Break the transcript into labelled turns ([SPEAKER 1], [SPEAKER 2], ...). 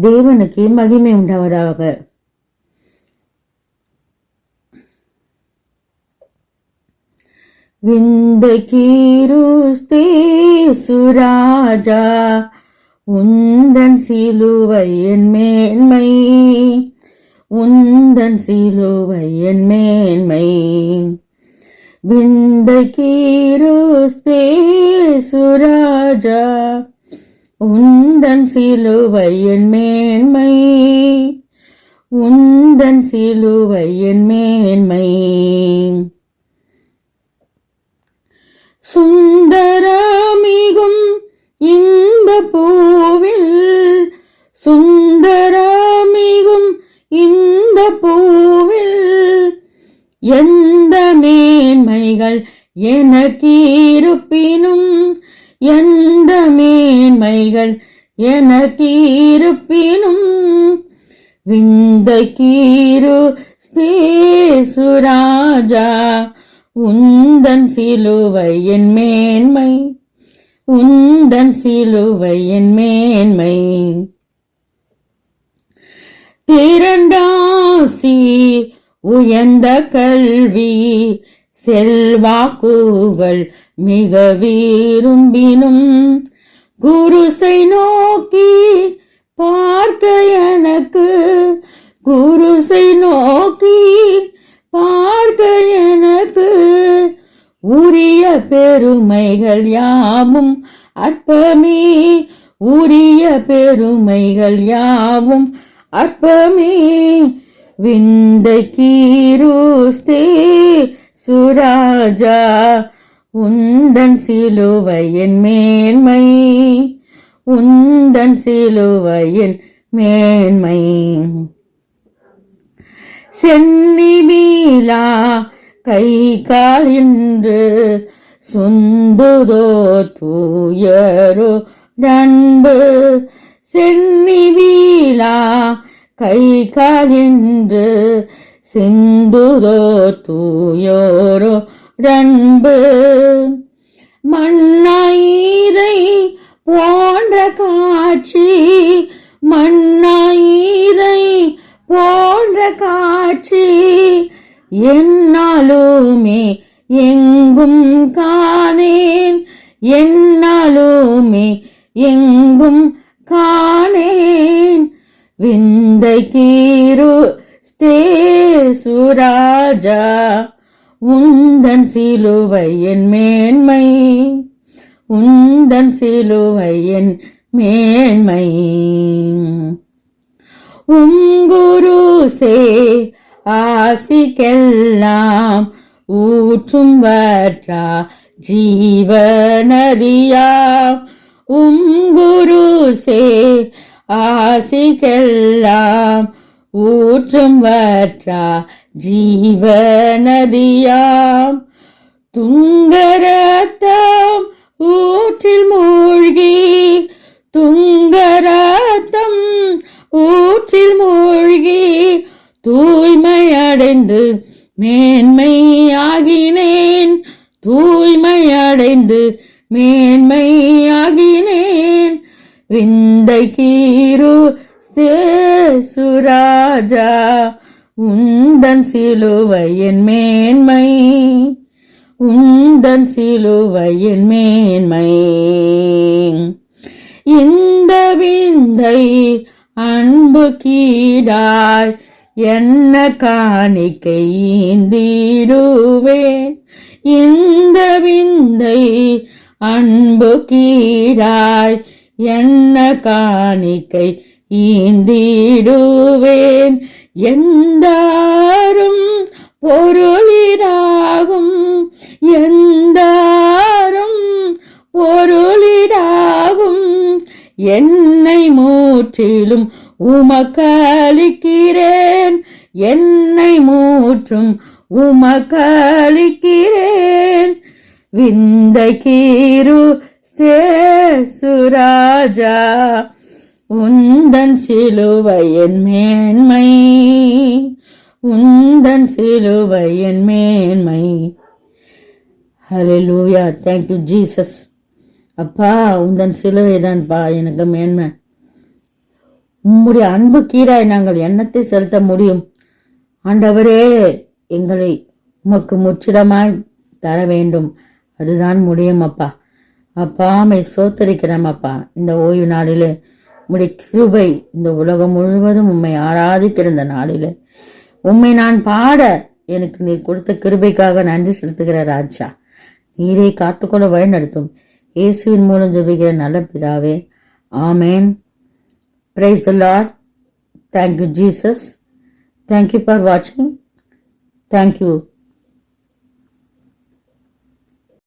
[SPEAKER 1] தேவனுக்கு மகிமை உண்டாவதாக. விந்த கீருஸ்தேசுராஜா உந்தன் சிலுவையின் மேன்மை. உந்தன் சிலுவையின் மேன்மை. விந்த கீருஸ்தேசுராஜா உந்தன் சிலுவையின் மேன்மை. உந்தன் சிலுவையின் மேன்மை. சுந்தரமிகும் இந்த பூவில் சுந்தரமிகும் இந்த பூவில் எந்த மேன்மைகள் எனக்கீருப்பினும் எந்த மேன்மைகள் என தீருப்பினும் விந்த கீரு ஸ்தேசுராஜா உந்தன் சிலுவையின் மேன்மை உந்தன் சிலுவையின் மேன்மை. திரண்டாசி உயர்ந்த கல்வி செல்வாக்குகள் மிக விரும்பினும் குருசை நோக்கி பார்க்க எனக்கு குருசை நோக்கி பார்க்க எனக்கு. உரிய பெருமைகள் யாவும் அற்பமே உரிய பெருமைகள் யாவும் அற்பமே. விந்த கீருஸ்தே சுராஜா உந்தன் சிலுவையின் மேன்மை உந்தன் சிலுவையின் மேன்மை. சென்னி மீளா கை கால் என்று சுந்துதோ தூயரோ நண்பு. சென்னி வீழா கை கால் என்று சிந்துரோ தூயோரோ ரன்பு மண்ணாயிரை போன்ற காட்சி மண்ணாயிரை போன்ற காட்சி என்னாலுமே எங்கும் காணேன் என்னாலுமே எங்கும் காணேன். விந்தை தீரு கீரு சுராஜா உந்தன் சிலுவை என் மேன்மை உந்தன் சிலுவை என் மேன்மை. உங்குரு சே ஆசிக்கெல்லாம் ஊற்றும் வற்றா ஜீவனறியா. ஜீவனரியா உங்குருசே ஆசிக்கெல்லாம் ஊற்றும் வற்றா ஜீவநதியாம். துங்கரத்தம் ஊற்றில் மூழ்கி துங்கரத்தம் ஊற்றில் மூழ்கி தூய்மையடைந்து மேன்மையாகினேன். தூய்மையடைந்து மேன்மையாகினேன். விந்தை கீரு சுராஜா உந்தன் சிலுவையின் மேன்மை உந்தன் சிலுவையின் மேன்மை. இந்த விந்தை அன்பு கீடாய் என்ன காணிக்கை ஈந்திடுவேன்? இந்த விந்தை அன்பு கீடாய் என்ன காணிக்கை ஈந்திடுவேன்? எந்தாரும் பொருளிடாகும் எந்தாரும் பொருளிடாகும். என்னை மூற்றிலும் உமக்களிக்கிறேன். என்னை மூற்றும் உமக்களிக்கிறேன். விந்தை கீரு சுராஜா உந்தன் சிலுவையன் மேன்மை உந்தன் சிலுவையின் மேன்மை. ஹalleluya thank you ஜீசஸ் அப்பா உந்தன் சிலுவை தான்ப்பா எனக்கு மேன்மை. உம்முடைய அன்பு கீராய் நாங்கள் எண்ணத்தை செலுத்த முடியும். ஆண்டவரே எங்களை உமக்கு முற்றிடமாய் தர வேண்டும் அதுதான் முடியும் அப்பா. அப்பா மை சோத்தரிக்கிறோம் அப்பா இந்த ஓய்வு நாளிலே உம்முடைய கிருபை இந்த உலகம் முழுவதும் உம்மை ஆராதித்திருந்த நாளிலே. உம்மை நான் பாட எனக்கு நீர் கொடுத்த கிருபைக்காக நன்றி செலுத்துகிற ராஜா. நீரை காத்துக்கொள்ள வழி நடத்தும். இயேசுவின் மூலம் ஜெபிக்கிற நல்ல பிதாவே. ஆமேன். Praise the lord thank you Jesus thank you for வாட்சிங் தேங்க்யூ